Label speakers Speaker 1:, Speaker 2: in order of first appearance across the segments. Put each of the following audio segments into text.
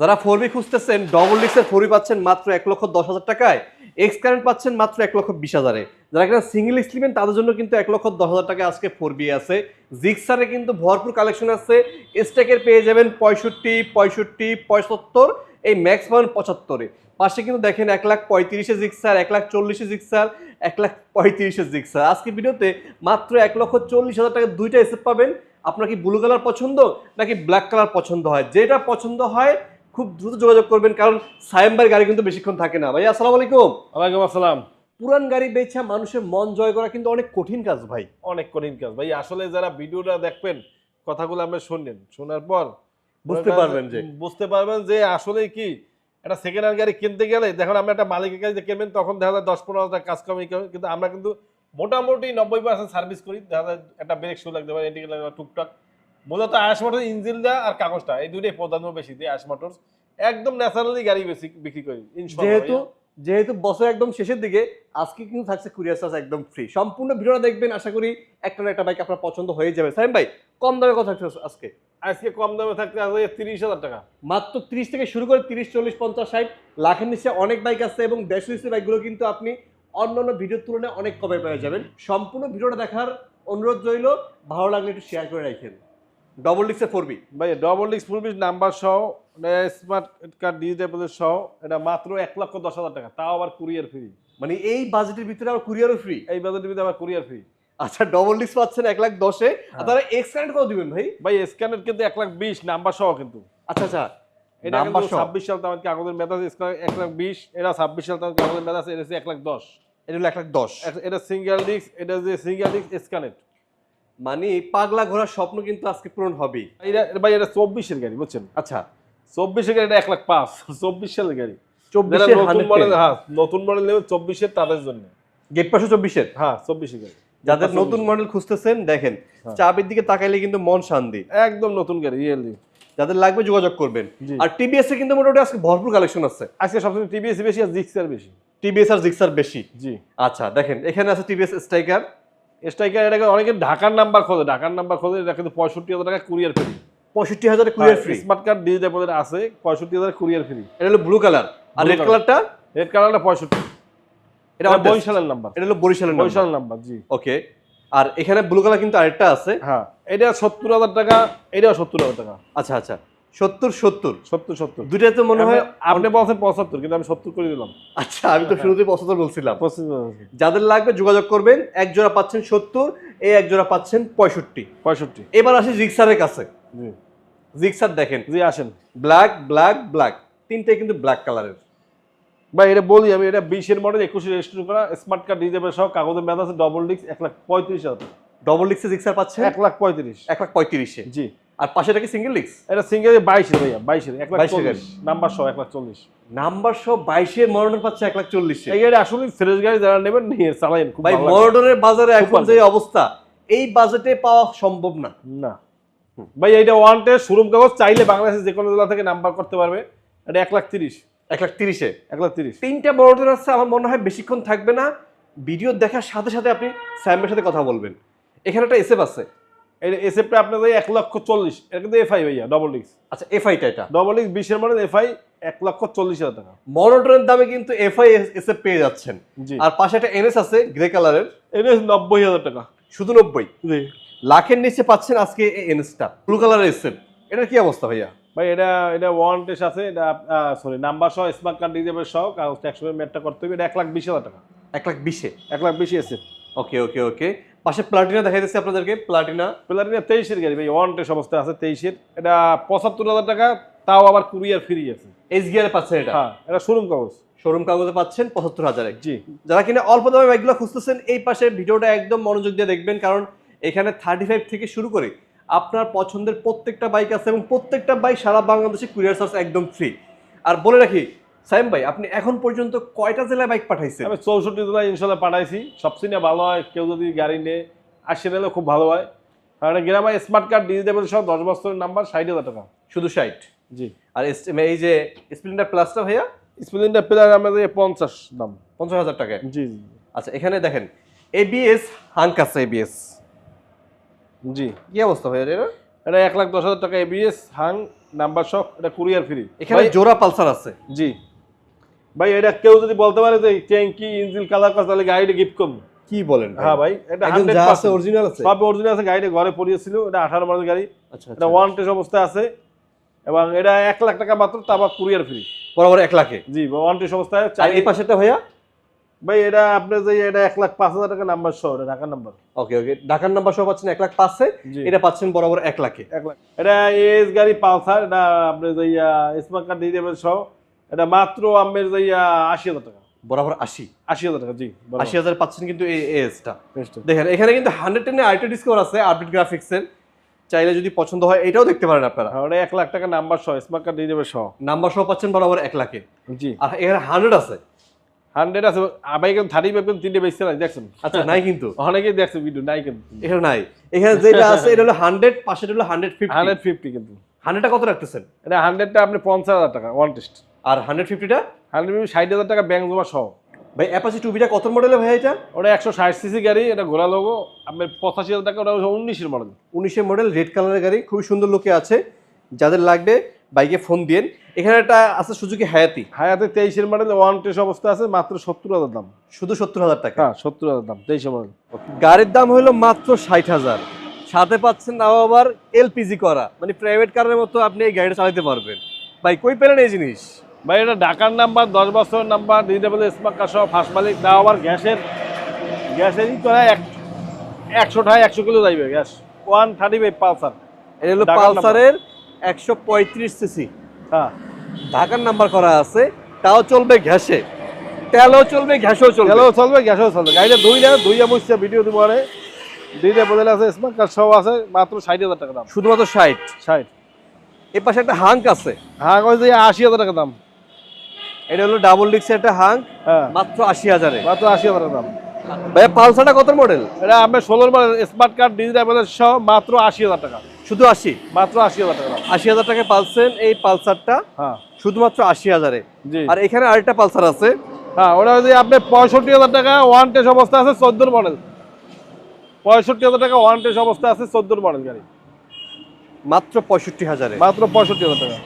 Speaker 1: যারা four B খুঁজতেছেন double ডিক্সের ফোর পাচ্ছেন মাত্র এক লক্ষ দশ হাজার টাকায় এক্স কারেন্ট পাচ্ছেন মাত্র এক লক্ষ বিশ হাজারে। যারা কিনা সিঙ্গেল এক্স নেবেন, তাদের জন্য কিন্তু এক লক্ষ দশ হাজার টাকা আজকে ফোর বি আছে। জিক্সারে কিন্তু ভরপুর কালেকশন আছে। স্টেকের পেয়ে যাবেন পঁয়ষট্টি পঁয়ষট্টি, পঁয়সত্তর, এই ম্যাক্স পাবেন পঁচাত্তরে পাশে কিন্তু দেখেন এক লাখ পঁয়ত্রিশে জিক্সার এক লাখ চল্লিশে জিক্সার এক লাখ পঁয়ত্রিশে জিক্সার আজকে ভিডিওতে মাত্র এক লক্ষ চল্লিশ হাজার টাকা দুইটা এসে পাবেন। আপনার কি ব্লু কালার পছন্দ, নাকি ব্ল্যাক কালার পছন্দ হয়? যেটা পছন্দ হয় খুব দ্রুত যোগাযোগ করবেন কারণ সায়েম্বার গাড়ি কিন্তু বেশিক্ষণ থাকে না। ভাই আসসালামু আলাইকুম।
Speaker 2: ওয়ালাইকুম আসসালাম।
Speaker 1: পুরান গাড়ি বেচা মানুষের মন জয় করা কিন্তু অনেক কঠিন কাজ ভাই।
Speaker 2: অনেক কঠিন কাজ। ভাই আসলে যারা ভিডিওটা দেখবেন কথাগুলো আমরা শুনলেন। শোনার পর
Speaker 1: বুঝতে পারবেন যে
Speaker 2: বুঝতে পারবেন যে আসলে কি একটা সেকেন্ড হ্যান্ড গাড়ি কিনতে গেলে দেখুন আমরা একটা মালিকের কাছে কিনবেন তখন দেখা যায় দশ পনেরো হাজার কাজ কমে কিন্তু আমরা কিন্তু মোটামুটি নব্বই পার্সেন্ট সার্ভিস করি। দেখা যায় একটা ব্রেক শু লাগতে পারে এদিকে লাগতে পারে টুকটাক। মূলত আয়াস মোটর ইঞ্জিনটা আর কাগজটা এই দুটোই প্রাধান্য বেশি দিয়ে আয়াস মোটর একদম ন্যাচারালি গাড়ি বেশি বিক্রি করি
Speaker 1: যেহেতু যেহেতু বছর একদম শেষের দিকে আজকে কিন্তু থাকছে কুরিয়ার চার্জ একদম ফ্রি সম্পূর্ণ ভিডিওটা দেখবেন আশা করি একটা না একটা বাইক আপনার পছন্দ হয়ে যাবে। সাইম ভাই কম দামে কথা থাকছে আজকে?
Speaker 2: আজকে কম দামে থাকতে আসবে তিরিশ হাজার টাকা।
Speaker 1: মাত্র তিরিশ থেকে শুরু করে তিরিশ চল্লিশ পঞ্চাশ ষাট লাখের নিচে অনেক বাইক আছে এবং দেশ নিচে বাইকগুলো কিন্তু আপনি অন্যান্য ভিডিওর তুলনায় অনেক কমে পেয়ে যাবেন। সম্পূর্ণ ভিডিওটা দেখার অনুরোধ রইল। ভালো লাগলে একটু শেয়ার করে রাখেন। ডবল ডিক্সে ফোর বি
Speaker 2: ভাই ডবল ফুল পিস নাম্বার সহ স্মার্ট কার্ড ডিজিটাল সহ এটা মাত্র এক লক্ষ দশ হাজার টাকা। তাও আবার কুরিয়ার ফ্রি
Speaker 1: মানে এই বাজেটের ভিতরে আবার কুরিয়ারও ফ্রি
Speaker 2: এই বাজারের ভিতরে আবার কুরিয়ার ফ্রি
Speaker 1: আচ্ছা ডবল ডিক্স পাচ্ছেন এক লাখ দশে। আর
Speaker 2: হ্যাঁ।
Speaker 1: তারা কত দিবেন ভাই?
Speaker 2: ভাই স্ক্যানের কিন্তু এক লাখ বিশ নাম্বার সহ কিন্তু।
Speaker 1: আচ্ছা আচ্ছা।
Speaker 2: এটা কিন্তু ছাব্বিশ সাল কাগজের এক লাখ বিশ এটা ছাব্বিশ সাল তাদের কাগজের মেধা আছে এটা এক লাখ দশ।
Speaker 1: এটা হলো এক লাখ দশ।
Speaker 2: এটা সিঙ্গেল ডিস্ক এটা যে সিঙ্গেল ডিস্ক স্ক্যানেট
Speaker 1: মানে পাগলা ঘোরার স্বপ্ন কিন্তু আজকে পূরণ হবেই।
Speaker 2: এটা ভাই এটা চব্বিশের গাড়ি বুঝছেন?
Speaker 1: আচ্ছা
Speaker 2: চব্বিশের গাড়ি এটা এক লাখ পাঁচ চব্বিশ সালের গাড়ি নতুন মডেল হ্যাঁ নতুন মডেল চব্বিশের তাদের জন্য।
Speaker 1: গেট পাশে চব্বিশের?
Speaker 2: হ্যাঁ চব্বিশের গাড়ি।
Speaker 1: যাদের নতুন মডেল খুঁজতেছেন দেখেন
Speaker 2: হ্যাঁ।
Speaker 1: চাবির দিকে তাকাইলে কিন্তু মন শান্তি।
Speaker 2: একদম নতুন গাড়ি রিয়েলি।
Speaker 1: যাদের লাগবে যোগাযোগ করবেন। আর টিবিএস এ কিন্তু মোটামুটি আজকে ভরপুর কালেকশন আছে।
Speaker 2: আজকে টিভিএস বেশি আর জিক্সার বেশি।
Speaker 1: টিবিএস আর জিক্সার বেশি।
Speaker 2: জি।
Speaker 1: আচ্ছা দেখেন এখানে আছে টিবিএস স্ট্রাইকার
Speaker 2: স্ট্রাইকার এটাকে অনেকে ঢাকার নাম্বার খোঁজে ঢাকার নাম্বার খোঁজে এটা কিন্তু পঁয়ষট্টি হাজার টাকা কুরিয়ার ফ্রি।
Speaker 1: পঁয়ষট্টি হাজারে courier free.
Speaker 2: Smart card digital পদের আছে পঁয়ষট্টি হাজার কুরিয়ার ফ্রি।
Speaker 1: এটা হলো ব্লু কালার আর রেড কালারটা
Speaker 2: রেড কালারটা পঁয়ষট্টি।
Speaker 1: এটা
Speaker 2: বরিশালের নাম্বার
Speaker 1: এটা হলো বরিশালের
Speaker 2: বরিশাল নাম্বার জি।
Speaker 1: ওকে। আর এখানে ব্লু কালার কিন্তু আরেকটা আছে।
Speaker 2: হ্যাঁ এটা সত্তর হাজার টাকা এটাও সত্তর হাজার টাকা।
Speaker 1: আচ্ছা আচ্ছা। সত্তর সত্তর।
Speaker 2: সত্তর সত্তর।
Speaker 1: দুইটা তো মনে হয়
Speaker 2: আপনি- বলছেন পঁচাত্তর কিন্তু আমি সত্তর করে দিলাম।
Speaker 1: আচ্ছা আমি তো শুরুতেই পঁচাত্তর বলছিলাম। যাদের লাগবে যোগাযোগ করবেন এক জোড়া পাচ্ছেন সত্তর এই এক জোড়া পাচ্ছেন পঁয়ষট্টি।
Speaker 2: পঁয়ষট্টি।
Speaker 1: এবার আসি জিক্সারের কাছে।
Speaker 2: জি।
Speaker 1: জিক্সার দেখেন।
Speaker 2: জি আসেন।
Speaker 1: Black black black. তিনটাই কিন্তু ব্ল্যাক কালারের।
Speaker 2: ভাই এটা বলি আমি এটা বিশের মডেল একুশে রেজিস্ট্রেশন করা স্মার্ট কার্ড ডিজিটাল সহ কাগজের মেয়াদ আছে ডবল ডিস্ক এক লাখ পঁয়ত্রিশ হাজার
Speaker 1: ডবল ডিক্সে জিক্সার পাচ্ছেন?
Speaker 2: এক লাখ পঁয়ত্রিশ।
Speaker 1: এক লাখ পঁয়ত্রিশে।
Speaker 2: জি।
Speaker 1: আর পাশেটা কি সিঙ্গেল ডিক্স
Speaker 2: এটা সিঙ্গেল বাইশের ভাইয়া বাইশের এক লাখ চল্লিশ। নাম্বার সহ এক লাখ চল্লিশ।
Speaker 1: নাম্বার সহ বাইশের মরডন পাচ্ছে এক লাখ চল্লিশে
Speaker 2: এই গাড়ি আসলে ফ্রেশ গাড়ি যারা নেবেন নিয়ে চালাইন
Speaker 1: ভাই মরডনের বাজারে এখন যে অবস্থা এই বাজেটে পাওয়া সম্ভব না।
Speaker 2: না। ভাই এইটা ওয়ান টেস্ট শোরুম কাগজ চাইলে বাংলাদেশের যে কোনো জেলা থেকে নাম্বার করতে পারবে। এটা এক লাখ তিরিশ।
Speaker 1: এক লাখ তিরিশে
Speaker 2: এক লাখ তিরিশ।
Speaker 1: তিনটা মরডন আছে আমার মনে হয় বেশিক্ষণ থাকবে না। ভিডিও দেখার সাথে সাথে আপনি স্যামের সাথে কথা বলবেন। এখানে একটা এসএফ আছে।
Speaker 2: এটা এসএফটা আপনাদের এক লক্ষ চল্লিশ। এটা কিন্তু এফআই ভাইয়া ডবল ডিস্ক
Speaker 1: আচ্ছা এফআইটা এটা?
Speaker 2: ডবল ডিস্ক বিশের মডেল এফআই এক লক্ষ চল্লিশ হাজার টাকা।
Speaker 1: মনোটনের দামে কিন্তু এফআই এসএফ পেয়ে যাচ্ছেন। আর পাশে একটা এনএস আছে গ্রে কালারের
Speaker 2: এটা নব্বই হাজার টাকা।
Speaker 1: শুধু নব্বই? লাখের নিচে পাচ্ছেন আজকে এনএসটা ব্লু কালারের এসএফ এটার কি অবস্থা ভাইয়া?
Speaker 2: ভাই এটা এটা ওয়ান টেস্ট আছে এটা সরি নাম্বার সহ স্মার্ট কার্ড ডিজেবল সহ কাগজটা একশো মেটটা করতে হবে। এটা এক লাখ বিশ হাজার টাকা।
Speaker 1: এক লাখ বিশে?
Speaker 2: এক লাখ বিশ এসে
Speaker 1: ওকে ওকে ওকে পাশে প্লাটিনা দেখা যাচ্ছে আপনাদেরকে প্লাটিনা।
Speaker 2: প্লাটিনা তেইশের গাড়ি ভাই ওয়ান টেস্ট অবস্থায় আছে তেইশের। এটা পঁচাত্তর হাজার টাকা তাও আবার কুরিয়ার ফ্রি আছে।
Speaker 1: এস গিয়ারে পাচ্ছেন এটা?
Speaker 2: হ্যাঁ এটা শোরুম কাগজ।
Speaker 1: শোরুম কাগজে পাচ্ছেন পঁচাত্তর হাজারে।
Speaker 2: জি।
Speaker 1: যারা কিনা অল্প দামে বাইকগুলো খুঁজতেছেন এই পাশে ভিডিওটা একদম মনোযোগ দিয়ে দেখবেন কারণ এখানে থার্টি ফাইভ থেকে শুরু করে আপনার পছন্দের প্রত্যেকটা বাইক আছে এবং প্রত্যেকটা বাইক সারা বাংলাদেশে কুরিয়ার সার্ভিস একদম ফ্রি আর বলে রাখি সাইম ভাই আপনি এখন পর্যন্ত কয়টা জেলায় বাইক পাঠাইছেন?
Speaker 2: আমি চৌষট্টি জেলায় ইনশাল্লাহ পাঠাইছি। সবচেয়ে ভালো হয় কেউ যদি গাড়ি নেয় আসে নিলে খুব ভালো হয়। কারণ গ্রামে স্মার্ট কার্ড ডিজিটাল সহ দশ বছরের নাম্বার ষাট হাজার টাকা।
Speaker 1: শুধু ষাট?
Speaker 2: জি।
Speaker 1: আর এই যে স্প্লেন্ডার প্লাসটা ভাইয়া?
Speaker 2: স্প্লেন্ডার প্লাস আমাদের পঞ্চাশ দাম।
Speaker 1: পঞ্চাশ হাজার টাকা
Speaker 2: জি জি
Speaker 1: আচ্ছা এখানে দেখেন এবিএস হাঙ্ক আছে এবিএস
Speaker 2: জি।
Speaker 1: কি অবস্থা ভাইয়া এর
Speaker 2: এটা এক লাখ দশ হাজার টাকা এবিএস হাং নাম্বার সব এটা কুরিয়ার ফ্রি
Speaker 1: এখানে জোড়া পালসার আছে।
Speaker 2: জি। ভাই এটা কেউ যদি বলতে পারে যে ট্যাঙ্কি ইঞ্জিন কালার করা তাহলে গাড়িটা গিফট করব।
Speaker 1: কি বলেন
Speaker 2: হ্যাঁ ভাই এটা
Speaker 1: যা আছে অরিজিনাল আছে?
Speaker 2: সব অরিজিনাল আছে গাড়িটা ঘরে পড়িয়েছিল এটা আঠারো মাসের গাড়ি।
Speaker 1: আচ্ছা
Speaker 2: এটা ওয়ান টেস্ট অবস্থায় আছে এবং এটা এক লাখ টাকা মাত্র তারপর কুরিয়ার ফ্রি
Speaker 1: বরাবর এক লাখে?
Speaker 2: জি ওয়ান টেস্ট অবস্থায়
Speaker 1: এই পাশেটা ভাইয়া?
Speaker 2: ভাই এটা আপনার যে এটা এক লাখ পাঁচ হাজার টাকা নাম্বার সহ এটা ঢাকার নাম্বার
Speaker 1: ওকে ওকে ঢাকার নাম্বার সহ পাচ্ছেন এক লাখ পাঁচে এটা পাচ্ছেন বরাবর এক লাখে।
Speaker 2: এক লাখ। এটা এস গাড়ি পালসার এটা আপনার যে স্মার্ট কার্ড দিয়ে দেবেন সহ এটা মাত্র আমের যে আশি হাজার টাকা।
Speaker 1: বরাবর আশি?
Speaker 2: আশি হাজার টাকা জি
Speaker 1: আশি হাজার পাচ্ছেন কিন্তু এই এসটা দেখেন এখানে কিন্তু হান্ড্রেড টেনে আইটি ডিসকভার আছে আপডেট গ্রাফিক্সের চাইলে যদি পছন্দ হয় এটাও দেখতে পারেন আপনারা।
Speaker 2: ওটা এক লাখ টাকা নাম্বার সহ স্মার্ট কার্ড দিয়ে দেবে সহ।
Speaker 1: নাম্বার সহ পাচ্ছেন বরাবর এক লাখে।
Speaker 2: জি।
Speaker 1: আর এখানে হান্ড্রেড আছে।
Speaker 2: হান্ড্রেড আছে আবার কিন্তু থার্টি পাবেন তিনটে বেশি নাই দেখছেন?
Speaker 1: আচ্ছা নাই কিন্তু।
Speaker 2: অনেকেই দেখছে ভিডিও নাই কিন্তু।
Speaker 1: এখানে নাই। এখানে যেটা আছে এটা হলো হান্ড্রেড পাশে হলো হান্ড্রেড ফিফটি
Speaker 2: হান্ড্রেড ফিফটি কিন্তু।
Speaker 1: হান্ড্রেডটা কত রাখতেছেন?
Speaker 2: এটা হান্ড্রেডটা আপনি পঞ্চাশ হাজার টাকা ওয়ান টেস্ট
Speaker 1: আর হান্ড্রেড ফিফটিটা
Speaker 2: হান্ড্রেড ফিফটি ষাট হাজার টাকা ব্যাংক জমা সহ।
Speaker 1: ভাই অ্যাপাচি টুবিটা কত মডেলের ভাই এটা?
Speaker 2: ওটা একশো ষাট সিসি গাড়ি এটা ঘোরা লোগো আপনার পঁচাশি হাজার টাকা ওটা উনিশের মডেল
Speaker 1: উনিশের মডেল রেড কালারের গাড়ি খুবই সুন্দর লোকে আছে। যাদের লাগবে বাইকে ফোন দিন এখানে একটা আছে সুজুকি হায়াতি
Speaker 2: হায়াতে তেইশের মডেল ওয়ান টেস্ট অবস্থা আছে মাত্র সত্তর হাজার দাম।
Speaker 1: শুধু সত্তর হাজার টাকা?
Speaker 2: হ্যাঁ সত্তর হাজার দাম তেইশের মডেল
Speaker 1: গাড়ির দাম হলো মাত্র ষাট হাজার। সাথে পাচ্ছেন তাও আবার এলপিজি করা। মানে প্রাইভেট কারের মতো আপনি এই গাড়িটা চালাতে পারবেন। ভাই কই পেলেন এই জিনিস?
Speaker 2: ভাই এটা ঢাকার নাম্বার দশ বছর নাম্বার ডিজেবল স্মার্ট কার সহ ফার্স্ট মালিক। তাও আবার গ্যাসের গ্যাসেরই তো এক একশো টাকা একশো কিলো যাইবে gas. One thirty five Pulsar.
Speaker 1: এটা হলো পালসারের একশো পঁয়ত্রিশ সিসি।
Speaker 2: হ্যাঁ।
Speaker 1: ঢাকার নাম্বার করা আছে তাও চলবে ঘ্যাসে তেলও চলবে ঘ্যাসও চলবে।
Speaker 2: গেলেও চলবে গ্যাসও চলবে। গাড়িটা দুই না দুই বসছে ভিডিও দিব আরে। দুইটা বদলে আছে স্মার্ট কার সব আছে মাত্র ষাট হাজার টাকা দাম।
Speaker 1: শুধুমাত্র ষাট?
Speaker 2: ষাট।
Speaker 1: এ পাশে একটা হাঙ্ক আছে।
Speaker 2: হ্যাঁ হয়েছে আশি হাজার টাকা দাম।
Speaker 1: এটা হলো ডাবল ডিক্সের একটা
Speaker 2: হ্যাঁ।
Speaker 1: মাত্র আশি হাজারে।
Speaker 2: মাত্র আশি হাজার টাকা দাম।
Speaker 1: ভাই পালসারটা কত মডেল
Speaker 2: এটা আপনার ষোলোর মডেল স্মার্ট কার্ড ডিজিটাল সহ মাত্র আশি হাজার টাকা।
Speaker 1: শুধু আশি?
Speaker 2: মাত্র আশি হাজার টাকা
Speaker 1: আশি হাজার টাকা পালছেন এই পালসারটা
Speaker 2: হ্যাঁ।
Speaker 1: শুধুমাত্র আশি হাজারে। আর এখানে আরেকটা পালসার আছে।
Speaker 2: হ্যাঁ ওটা যদি আপনি পঁয়ষট্টি হাজার টাকা ওয়ান টেস্ট অবস্থা আছে চোদ্দোর মডেল পঁয়ষট্টি হাজার টাকা ওয়ান টেস্ট অবস্থা আছে চোদ্দোর মডেল গাড়ি।
Speaker 1: মাত্র পঁয়ষট্টি হাজারে।
Speaker 2: মাত্র পঁয়ষট্টি হাজার টাকা।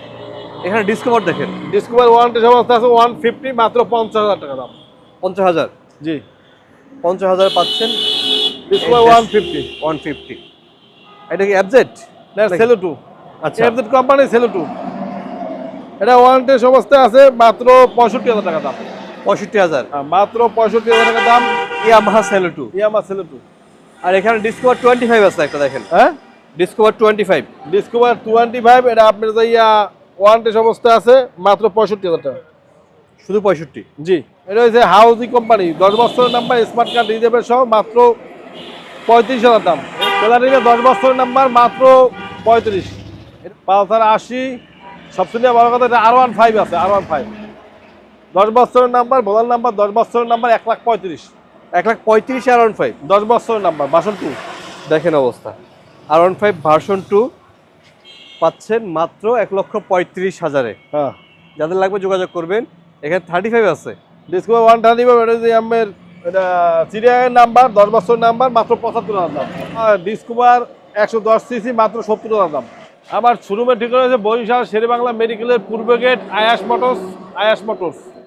Speaker 1: এখানে ডিসকভার দেখেন।
Speaker 2: ডিসকভার ওয়ান টেস্ট অবস্থা আছে ওয়ান ফিফটি মাত্র পঞ্চাশ হাজার টাকা দাম।
Speaker 1: পঞ্চাশ হাজার?
Speaker 2: জি।
Speaker 1: পঞ্চাশ হাজার পাচ্ছেন।
Speaker 2: Discover one fifty
Speaker 1: one fifty এটা কি অ্যাবজেট
Speaker 2: সেলো টু
Speaker 1: আচ্ছা।
Speaker 2: এফজেড কোম্পানি সেলো টু এটা টেস্ট অবস্থায় আছে মাত্র পঁয়ষট্টি হাজার টাকা দাম।
Speaker 1: পঁয়ষট্টি হাজার?
Speaker 2: হ্যাঁ, মাত্র পঁয়ষট্টি হাজার টাকা দাম।
Speaker 1: ইয়ামাহা সেলো টু
Speaker 2: ইয়ামাহা সেলো টু
Speaker 1: আর এখানে ডিসকভার টোয়েন্টি ফাইভ আছে একটা দেখেন।
Speaker 2: হ্যাঁ?
Speaker 1: Discover twenty five
Speaker 2: Discover twenty five এটা আপনার যে ওয়ান অবস্থা আছে মাত্র পঁয়ষট্টি হাজার টাকা।
Speaker 1: শুধু পঁয়ষট্টি?
Speaker 2: জি এটা হচ্ছে হাউজি কোম্পানি দশ বছরের নাম্বার স্মার্ট কার্ড রিজার্ভের সহ মাত্র পঁয়ত্রিশ হাজার দাম। প্যালারিনে দশ বছরের নাম্বার মাত্র পঁয়ত্রিশ। পালসার আশি সবচেয়ে বড় কথা এটা আর ওয়ান ফাইভ আছে আর ওয়ান ফাইভ দশ বছরের নাম্বার ভোলার নাম্বার দশ বছরের নাম্বার এক লাখ পঁয়ত্রিশ।
Speaker 1: এক লাখ পঁয়ত্রিশ আর ওয়ান ফাইভ
Speaker 2: দশ বছরের নাম্বার বাসন টু
Speaker 1: দেখেন অবস্থা। আর ওয়ান ফাইভ ভার্সন টু পাচ্ছেন মাত্র এক লক্ষ পঁয়ত্রিশ হাজারে।
Speaker 2: হ্যাঁ।
Speaker 1: যাদের লাগবে যোগাযোগ করবেন এখানে থার্টি ফাইভ আছে।
Speaker 2: ডিসকভার ওয়ান থার্টি ফাইভ এটা যে আমার এটা চিড়িয়াখানার নাম্বার দশ বছর নাম্বার মাত্র পঁচাত্তর হাজার দাম। ডিসকভার একশো দশ সিসি মাত্র সত্তর হাজার দাম। আমার শোরুমের ঠিকানা হচ্ছে বরিশাল শেরে বাংলা মেডিকেলের পূর্ব গেট আয়াস মোটরস আয়াস মোটরস